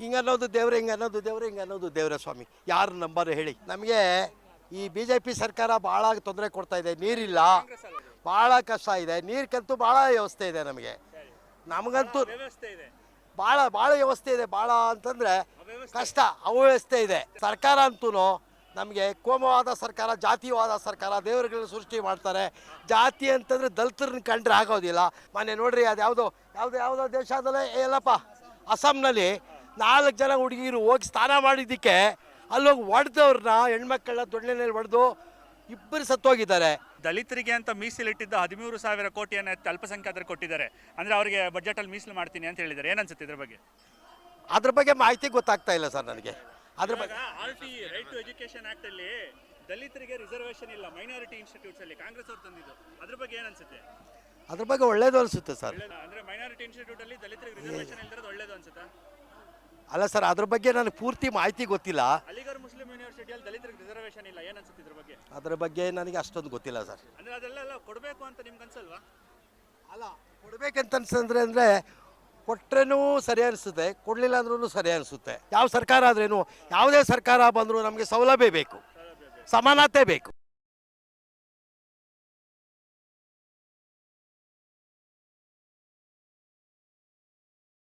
ಹಿಂಗೆ ಅನ್ನೋದು ದೇವ್ರೆ ಹಿಂಗೆ ಅನ್ನೋದು ದೇವ್ರೆ ಹಿಂಗೆ ಅನ್ನೋದು ದೇವ್ರ ಸ್ವಾಮಿ. ಯಾರು ನಂಬರ್ ಹೇಳಿ. ನಮಗೆ ಈ ಬಿ ಜೆ ಪಿ ಸರ್ಕಾರ ಭಾಳ ತೊಂದರೆ ಕೊಡ್ತಾ ಇದೆ ನೀರಿಲ್ಲ. ಭಾಳ ಕಷ್ಟ ಇದೆ ನೀರಿಗಂತೂ ಭಾಳ ವ್ಯವಸ್ಥೆ ಇದೆ ನಮಗೆ. ನಮಗಂತೂ ವ್ಯವಸ್ಥೆ ಇದೆ. ಭಾಳ ಭಾಳ ವ್ಯವಸ್ಥೆ ಇದೆ ಭಾಳ ಅಂತಂದರೆ ಕಷ್ಟ ಅವ್ಯವಸ್ಥೆ ಇದೆ. ಸರ್ಕಾರ ಅಂತೂ ನಮಗೆ ಕೋಮವಾದ ಸರ್ಕಾರ ಜಾತಿವಾದ ಸರ್ಕಾರ ದೇವರುಗಳನ್ನ ಸೃಷ್ಟಿ ಮಾಡ್ತಾರೆ. ಜಾತಿ ಅಂತಂದರೆ ದಲಿತರನ್ನ ಕಂಡ್ರೆ ಆಗೋದಿಲ್ಲ. ಮೊನ್ನೆ ನೋಡ್ರಿ ಅದು ಯಾವುದೋ ಯಾವುದೋ ಯಾವುದೋ ದೇಶದಲ್ಲೇ ಏನಪ್ಪ ಅಸ್ಸಾಂನಲ್ಲಿ ನಾಲ್ಕು ಜನ ಹುಡುಗಿರು ಹೋಗಿ ಸ್ನಾನ ಮಾಡಿದ್ದಕ್ಕೆ ಅಲ್ಲೋಗಿ ಹೊಡೆದವ್ರನ್ನ ಹೆಣ್ಮಕ್ಳನ್ನ ದೊಡ್ಡನೇಲಿ ಹೊಡೆದು ಇಬ್ಬರು ಸತ್ತೋಗಿದ್ದಾರೆ. ದಲಿತರಿಗೆ ಅಂತ ಮೀಸಲಿಟ್ಟಿದ್ದ ಹದಿಮೂರು ಸಾವಿರ ಕೋಟಿಯನ್ನು ಅಲ್ಪಸಂಖ್ಯಾತರು ಕೊಟ್ಟಿದ್ದಾರೆ. ಅಂದ್ರೆ ಅವರಿಗೆ ಬಜೆಟ್ ಅಲ್ಲಿ ಮೀಸಲು ಮಾಡ್ತೀನಿ ಅಂತ ಹೇಳಿದ್ದಾರೆ. ಏನನ್ಸುತ್ತೆ ಇದ್ರ ಬಗ್ಗೆ? ಅದ್ರ ಬಗ್ಗೆ ಮಾಹಿತಿ ಗೊತ್ತಾಗ್ತಾ ಇಲ್ಲ ಸರ್ ನನಗೆ. ಅದ್ರ ಬಗ್ಗೆ R T right to education act ಅಲ್ಲಿ ದಲಿತರಿಗೆ ರಿಸರ್ವೇಷನ್ ಇಲ್ಲ. ಮೈನಾರಿಟಿ ಇನ್ಸ್ಟಿಟ್ಯೂಟ್ಸ್ ಅಲ್ಲಿ ಕಾಂಗ್ರೆಸ್ ಅವರು ತಂದಿದ್ದು. ಅದ್ರ ಬಗ್ಗೆ ಏನನ್ಸುತ್ತೆ ಅದ್ರ ಬಗ್ಗೆ ಒಳ್ಳೇದು ಅನಿಸುತ್ತೆ ಸರ್? ಅಂದ್ರೆ ಮೈನಾರಿಟಿ ಇನ್ಸ್ಟಿಟ್ಯೂಟ್ ಅಲ್ಲಿ ದಲಿತರಿಗೆ ರಿಸರ್ವೇಷನ್ ಇಲ್ದಿರೋದು ಒಳ್ಳೇದು ಅನ್ಸುತ್ತಾ? ಅಲ್ಲ ಸರ್ ಅದ್ರ ಬಗ್ಗೆ ನನಗೆ ಪೂರ್ತಿ ಮಾಹಿತಿ ಗೊತ್ತಿಲ್ಲ. ಅಲಿಗರ್ ಮುಸ್ಲಿಂ ಯೂನಿವರ್ಸಿಟಿಯಲ್ಲಿ ದಲಿತರಿಗೆ ರಿಸರ್ವೇಶನ್ ಇಲ್ಲ ಏನನ್ಸುತ್ತೆ ಇದ್ರ ಬಗ್ಗೆ? ಅದ್ರ ಬಗ್ಗೆ ನನಗೆ ಅಷ್ಟೊಂದು ಗೊತ್ತಿಲ್ಲ ಸರ್. ಅಂದ್ರೆ ಅದೆಲ್ಲ ಕೊಡಬೇಕು ಅಂತ ನಿಮ್ಗೆ ಅನ್ಸಲ್ವಾ? ಅಲ್ಲ ಕೊಡ್ಬೇಕಂತ ಅನ್ಸಂದ್ರೆ ಅಂದರೆ ಕೊಟ್ರೇನೂ ಸರಿ ಅನಿಸುತ್ತೆ ಕೊಡಲಿಲ್ಲ ಅಂದ್ರೂ ಸರಿ ಅನಿಸುತ್ತೆ. ಯಾವ ಸರ್ಕಾರ ಆದ್ರೇನು ಯಾವುದೇ ಸರ್ಕಾರ ಬಂದರೂ ನಮಗೆ ಸೌಲಭ್ಯ ಬೇಕು. ಸಮಾನತೆ ಬೇಕು.